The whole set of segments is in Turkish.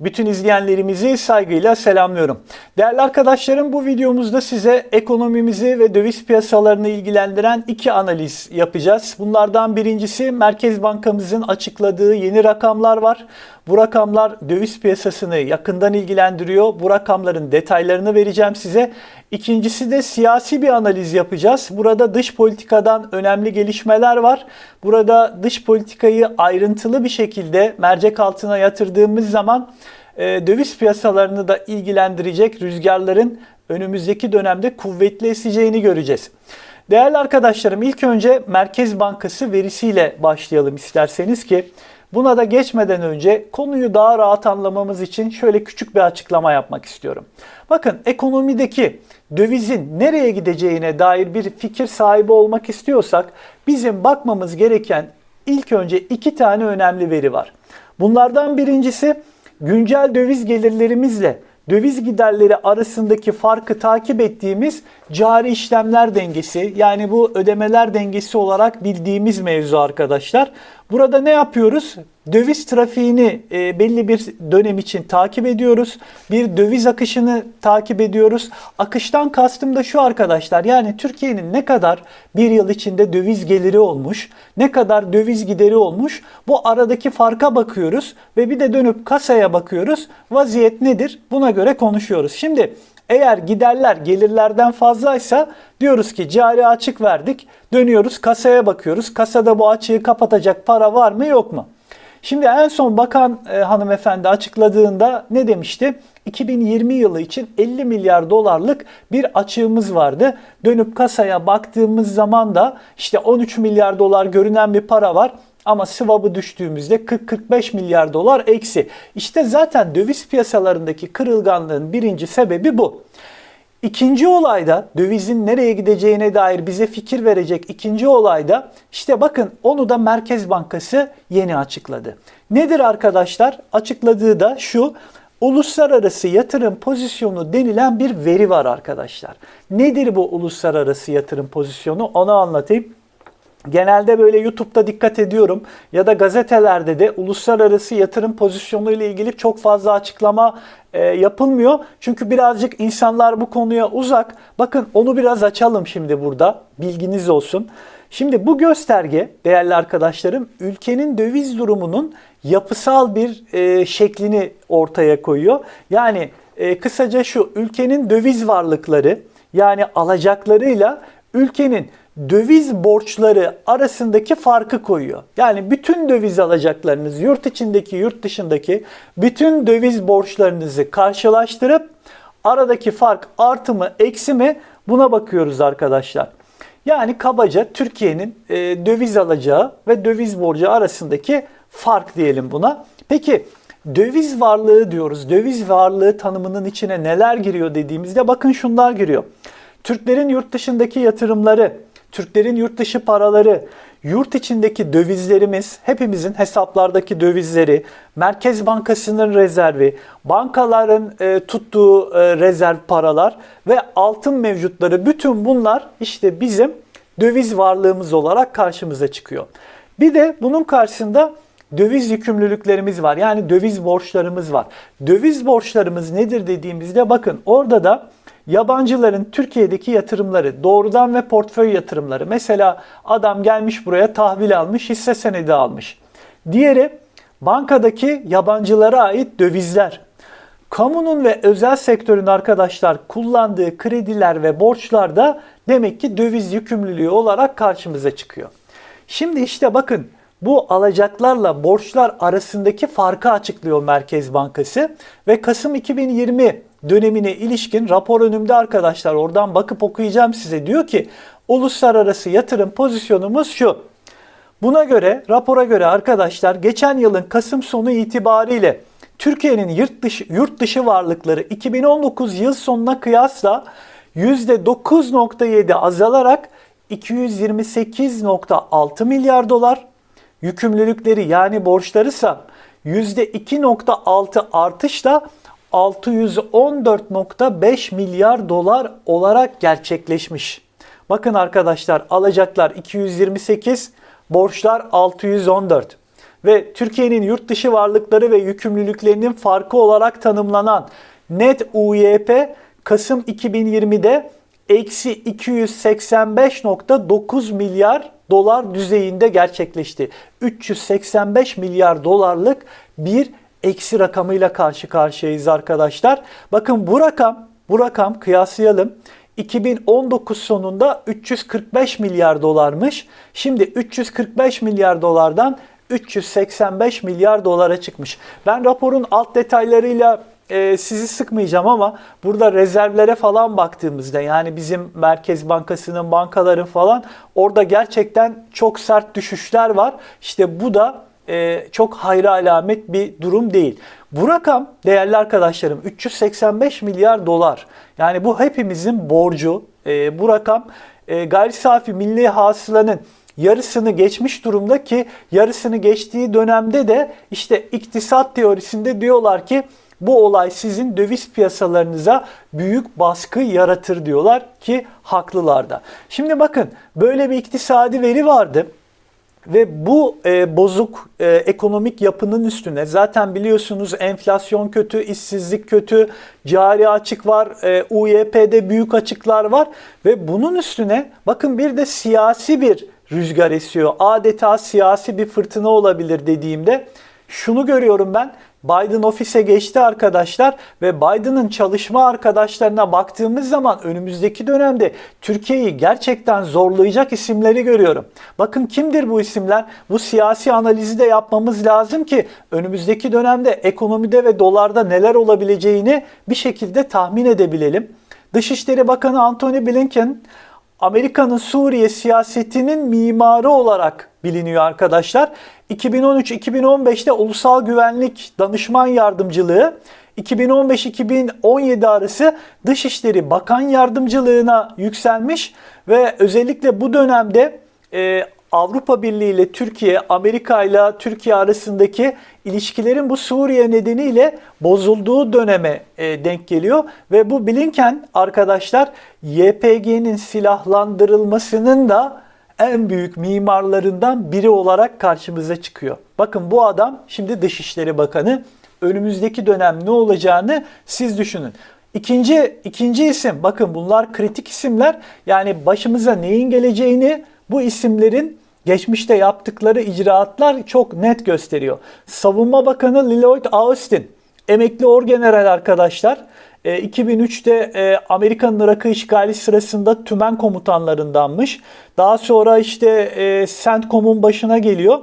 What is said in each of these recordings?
Bütün izleyenlerimizi saygıyla selamlıyorum. Değerli arkadaşlarım bu videomuzda size ekonomimizi ve döviz piyasalarını ilgilendiren iki analiz yapacağız. Bunlardan birincisi Merkez Bankamızın açıkladığı yeni rakamlar var. Bu rakamlar döviz piyasasını yakından ilgilendiriyor. Bu rakamların detaylarını vereceğim size. İkincisi de siyasi bir analiz yapacağız. Burada dış politikadan önemli gelişmeler var. Burada dış politikayı ayrıntılı bir şekilde mercek altına yatırdığımız zaman e, döviz piyasalarını da ilgilendirecek rüzgarların önümüzdeki dönemde kuvvetli eseceğini göreceğiz. Değerli arkadaşlarım ilk önce Merkez Bankası verisiyle başlayalım isterseniz ki buna da geçmeden önce konuyu daha rahat anlamamız için şöyle küçük bir açıklama yapmak istiyorum. Bakın ekonomideki dövizin nereye gideceğine dair bir fikir sahibi olmak istiyorsak bizim bakmamız gereken ilk önce iki tane önemli veri var. Bunlardan birincisi güncel döviz gelirlerimizle döviz giderleri arasındaki farkı takip ettiğimiz cari işlemler dengesi yani bu ödemeler dengesi olarak bildiğimiz mevzu arkadaşlar. Burada ne yapıyoruz? Döviz trafiğini e, belli bir dönem için takip ediyoruz. Bir döviz akışını takip ediyoruz. Akıştan kastım da şu arkadaşlar. Yani Türkiye'nin ne kadar bir yıl içinde döviz geliri olmuş, ne kadar döviz gideri olmuş. Bu aradaki farka bakıyoruz ve bir de dönüp kasaya bakıyoruz. Vaziyet nedir? Buna göre konuşuyoruz. Şimdi eğer giderler gelirlerden fazlaysa diyoruz ki cari açık verdik. Dönüyoruz kasaya bakıyoruz. Kasada bu açığı kapatacak para var mı yok mu? Şimdi en son bakan e, hanımefendi açıkladığında ne demişti? 2020 yılı için 50 milyar dolarlık bir açığımız vardı. Dönüp kasaya baktığımız zaman da işte 13 milyar dolar görünen bir para var. Ama swap'ı düştüğümüzde 40-45 milyar dolar eksi. İşte zaten döviz piyasalarındaki kırılganlığın birinci sebebi bu. İkinci olayda dövizin nereye gideceğine dair bize fikir verecek ikinci olayda işte bakın onu da Merkez Bankası yeni açıkladı. Nedir arkadaşlar? Açıkladığı da şu uluslararası yatırım pozisyonu denilen bir veri var arkadaşlar. Nedir bu uluslararası yatırım pozisyonu? Onu anlatayım. Genelde böyle YouTube'da dikkat ediyorum ya da gazetelerde de uluslararası yatırım pozisyonu ile ilgili çok fazla açıklama e, yapılmıyor. Çünkü birazcık insanlar bu konuya uzak. Bakın onu biraz açalım şimdi burada. Bilginiz olsun. Şimdi bu gösterge değerli arkadaşlarım ülkenin döviz durumunun yapısal bir e, şeklini ortaya koyuyor. Yani e, kısaca şu ülkenin döviz varlıkları yani alacaklarıyla ülkenin döviz borçları arasındaki farkı koyuyor. Yani bütün döviz alacaklarınız yurt içindeki yurt dışındaki bütün döviz borçlarınızı karşılaştırıp aradaki fark artı mı eksi mi buna bakıyoruz arkadaşlar. Yani kabaca Türkiye'nin e, döviz alacağı ve döviz borcu arasındaki fark diyelim buna. Peki döviz varlığı diyoruz. Döviz varlığı tanımının içine neler giriyor dediğimizde bakın şunlar giriyor. Türklerin yurt dışındaki yatırımları, Türklerin yurt dışı paraları, yurt içindeki dövizlerimiz, hepimizin hesaplardaki dövizleri, Merkez Bankası'nın rezervi, bankaların e, tuttuğu e, rezerv paralar ve altın mevcutları bütün bunlar işte bizim döviz varlığımız olarak karşımıza çıkıyor. Bir de bunun karşısında döviz yükümlülüklerimiz var. Yani döviz borçlarımız var. Döviz borçlarımız nedir dediğimizde bakın orada da yabancıların Türkiye'deki yatırımları, doğrudan ve portföy yatırımları. Mesela adam gelmiş buraya tahvil almış, hisse senedi almış. Diğeri bankadaki yabancılara ait dövizler. Kamunun ve özel sektörün arkadaşlar kullandığı krediler ve borçlar da demek ki döviz yükümlülüğü olarak karşımıza çıkıyor. Şimdi işte bakın bu alacaklarla borçlar arasındaki farkı açıklıyor Merkez Bankası ve Kasım 2020 dönemine ilişkin rapor önümde arkadaşlar. Oradan bakıp okuyacağım size. Diyor ki uluslararası yatırım pozisyonumuz şu. Buna göre rapora göre arkadaşlar geçen yılın Kasım sonu itibariyle Türkiye'nin yurt dışı, yurt dışı varlıkları 2019 yıl sonuna kıyasla %9.7 azalarak 228.6 milyar dolar, yükümlülükleri yani borçları ise %2.6 artışla 614.5 milyar dolar olarak gerçekleşmiş. Bakın arkadaşlar alacaklar 228, borçlar 614. ve Türkiye'nin yurt dışı varlıkları ve yükümlülüklerinin farkı olarak tanımlanan net UYP Kasım 2020'de eksi 285.9 milyar dolar düzeyinde gerçekleşti. 385 milyar dolarlık bir eksi rakamıyla karşı karşıyayız arkadaşlar. Bakın bu rakam, bu rakam kıyaslayalım. 2019 sonunda 345 milyar dolarmış. Şimdi 345 milyar dolardan 385 milyar dolara çıkmış. Ben raporun alt detaylarıyla e, sizi sıkmayacağım ama burada rezervlere falan baktığımızda yani bizim Merkez Bankası'nın bankaların falan orada gerçekten çok sert düşüşler var. İşte bu da e, çok hayra alamet bir durum değil. Bu rakam değerli arkadaşlarım 385 milyar dolar. Yani bu hepimizin borcu. E, bu rakam e, gayri safi milli hasılanın yarısını geçmiş durumda ki yarısını geçtiği dönemde de işte iktisat teorisinde diyorlar ki bu olay sizin döviz piyasalarınıza büyük baskı yaratır diyorlar ki haklılar da. Şimdi bakın böyle bir iktisadi veri vardı. Ve bu e, bozuk e, ekonomik yapının üstüne zaten biliyorsunuz enflasyon kötü, işsizlik kötü, cari açık var, e, UYP'de büyük açıklar var ve bunun üstüne bakın bir de siyasi bir rüzgar esiyor. Adeta siyasi bir fırtına olabilir dediğimde şunu görüyorum ben. Biden ofise geçti arkadaşlar ve Biden'ın çalışma arkadaşlarına baktığımız zaman önümüzdeki dönemde Türkiye'yi gerçekten zorlayacak isimleri görüyorum. Bakın kimdir bu isimler? Bu siyasi analizi de yapmamız lazım ki önümüzdeki dönemde ekonomide ve dolarda neler olabileceğini bir şekilde tahmin edebilelim. Dışişleri Bakanı Antony Blinken Amerika'nın Suriye siyasetinin mimarı olarak biliniyor arkadaşlar. 2013-2015'te Ulusal Güvenlik Danışman Yardımcılığı, 2015-2017 arası Dışişleri Bakan Yardımcılığına yükselmiş ve özellikle bu dönemde e, Avrupa Birliği ile Türkiye, Amerika ile Türkiye arasındaki ilişkilerin bu Suriye nedeniyle bozulduğu döneme e, denk geliyor ve bu Blinken arkadaşlar YPG'nin silahlandırılmasının da en büyük mimarlarından biri olarak karşımıza çıkıyor. Bakın bu adam şimdi Dışişleri Bakanı. Önümüzdeki dönem ne olacağını siz düşünün. İkinci, ikinci isim bakın bunlar kritik isimler. Yani başımıza neyin geleceğini bu isimlerin geçmişte yaptıkları icraatlar çok net gösteriyor. Savunma Bakanı Lloyd Austin, emekli orgeneral arkadaşlar. 2003'te e, e, Amerika'nın Irak'ı işgali sırasında tümen komutanlarındanmış. Daha sonra işte e, CENTCOM'un başına geliyor.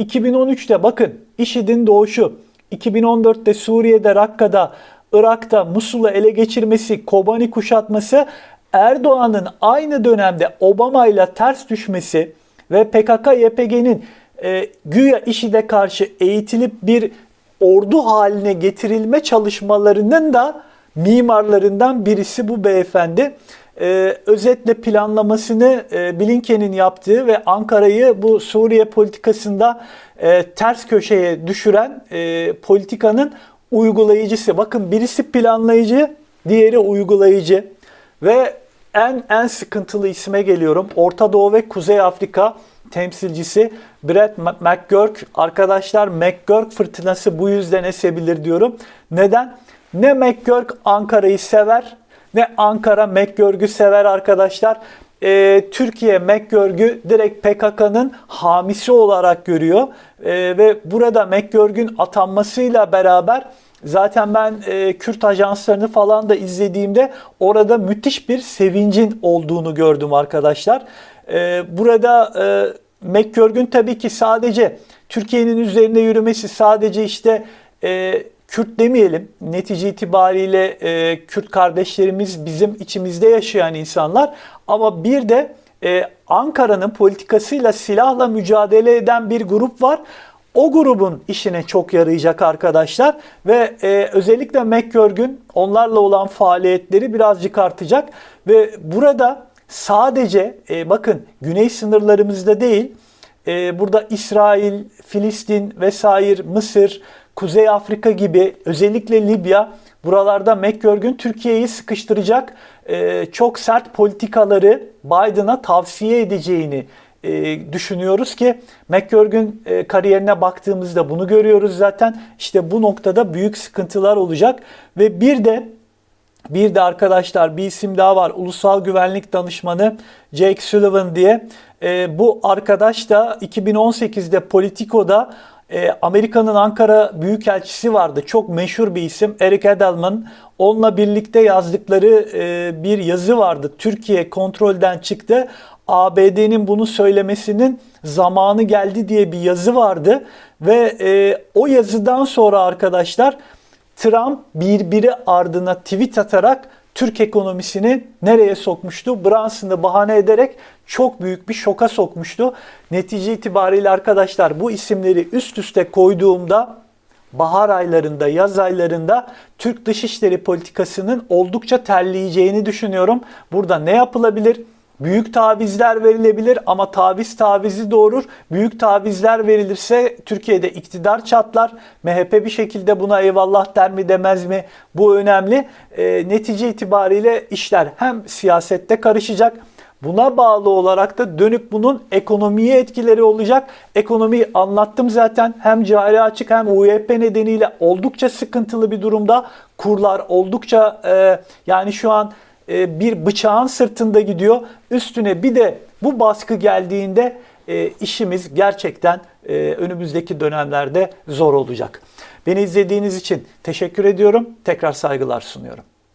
2013'te bakın IŞİD'in doğuşu, 2014'te Suriye'de Rakka'da, Irak'ta Musul'u ele geçirmesi, Kobani kuşatması, Erdoğan'ın aynı dönemde Obama ile ters düşmesi ve PKK-YPG'nin e, güya IŞİD'e karşı eğitilip bir ordu haline getirilme çalışmalarının da mimarlarından birisi bu beyefendi. Ee, özetle planlamasını e, Blinken'in yaptığı ve Ankara'yı bu Suriye politikasında e, ters köşeye düşüren e, politikanın uygulayıcısı. Bakın birisi planlayıcı, diğeri uygulayıcı ve en en sıkıntılı isime geliyorum. Orta Doğu ve Kuzey Afrika temsilcisi Brett McGurk. Arkadaşlar McGurk fırtınası bu yüzden esebilir diyorum. Neden? Ne McGurk Ankara'yı sever ne Ankara McGurk'ü sever arkadaşlar. Ee, Türkiye McGurk'ü direkt PKK'nın hamisi olarak görüyor. Ee, ve burada McGurk'ün atanmasıyla beraber Zaten ben e, Kürt ajanslarını falan da izlediğimde orada müthiş bir sevincin olduğunu gördüm arkadaşlar. E, burada e, McGurk'ün tabii ki sadece Türkiye'nin üzerinde yürümesi sadece işte e, Kürt demeyelim. Netice itibariyle e, Kürt kardeşlerimiz bizim içimizde yaşayan insanlar. Ama bir de e, Ankara'nın politikasıyla silahla mücadele eden bir grup var. O grubun işine çok yarayacak arkadaşlar ve e, özellikle McGurk'ün onlarla olan faaliyetleri birazcık artacak ve burada sadece e, bakın güney sınırlarımızda değil e, burada İsrail, Filistin vesaire Mısır, Kuzey Afrika gibi özellikle Libya buralarda McGurk'ün Türkiye'yi sıkıştıracak e, çok sert politikaları Biden'a tavsiye edeceğini e, düşünüyoruz ki McGurk'ün e, kariyerine baktığımızda bunu görüyoruz zaten. İşte bu noktada büyük sıkıntılar olacak ve bir de bir de arkadaşlar bir isim daha var. Ulusal Güvenlik Danışmanı Jake Sullivan diye. E, bu arkadaş da 2018'de Politico'da e, Amerika'nın Ankara Büyükelçisi vardı. Çok meşhur bir isim. Eric Edelman. Onunla birlikte yazdıkları e, bir yazı vardı. Türkiye kontrolden çıktı. ABD'nin bunu söylemesinin zamanı geldi diye bir yazı vardı. Ve e, o yazıdan sonra arkadaşlar Trump birbiri ardına tweet atarak Türk ekonomisini nereye sokmuştu? Brunson'ı bahane ederek çok büyük bir şoka sokmuştu. Netice itibariyle arkadaşlar bu isimleri üst üste koyduğumda bahar aylarında, yaz aylarında Türk dışişleri politikasının oldukça terleyeceğini düşünüyorum. Burada ne yapılabilir? Büyük tavizler verilebilir ama taviz tavizi doğurur. Büyük tavizler verilirse Türkiye'de iktidar çatlar. MHP bir şekilde buna eyvallah der mi demez mi? Bu önemli. E, netice itibariyle işler hem siyasette karışacak Buna bağlı olarak da dönüp bunun ekonomiye etkileri olacak. Ekonomiyi anlattım zaten. Hem cari açık hem UYP nedeniyle oldukça sıkıntılı bir durumda. Kurlar oldukça e, yani şu an e, bir bıçağın sırtında gidiyor. Üstüne bir de bu baskı geldiğinde e, işimiz gerçekten e, önümüzdeki dönemlerde zor olacak. Beni izlediğiniz için teşekkür ediyorum. Tekrar saygılar sunuyorum.